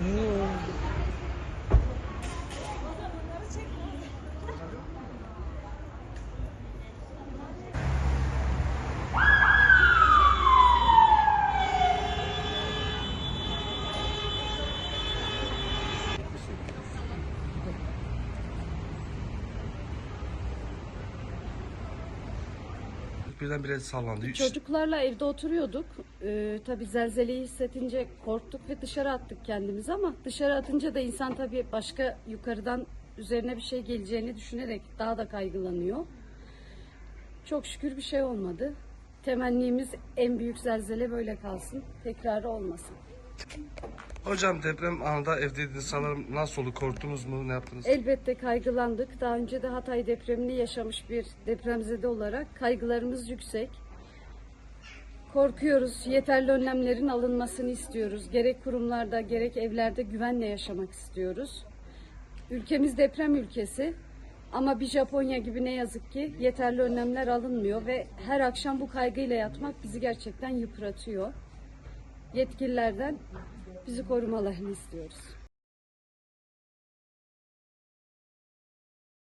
Niye oldu? Oturuyorduk birdenbire sallandı. Çocuklarla evde oturuyorduk. Ee, tabii zelzeleyi hissetince korktuk ve dışarı attık kendimizi ama dışarı atınca da insan tabii başka yukarıdan üzerine bir şey geleceğini düşünerek daha da kaygılanıyor. Çok şükür bir şey olmadı. Temennimiz en büyük zelzele böyle kalsın. Tekrarı olmasın. Hocam deprem anında evdeydiniz sanırım nasıl oldu korktunuz mu ne yaptınız? Elbette kaygılandık. Daha önce de Hatay depremini yaşamış bir depremzede olarak kaygılarımız yüksek. Korkuyoruz. Yeterli önlemlerin alınmasını istiyoruz. Gerek kurumlarda gerek evlerde güvenle yaşamak istiyoruz. Ülkemiz deprem ülkesi. Ama bir Japonya gibi ne yazık ki yeterli önlemler alınmıyor ve her akşam bu kaygıyla yatmak bizi gerçekten yıpratıyor. Yetkililerden bizi korumalarını istiyoruz.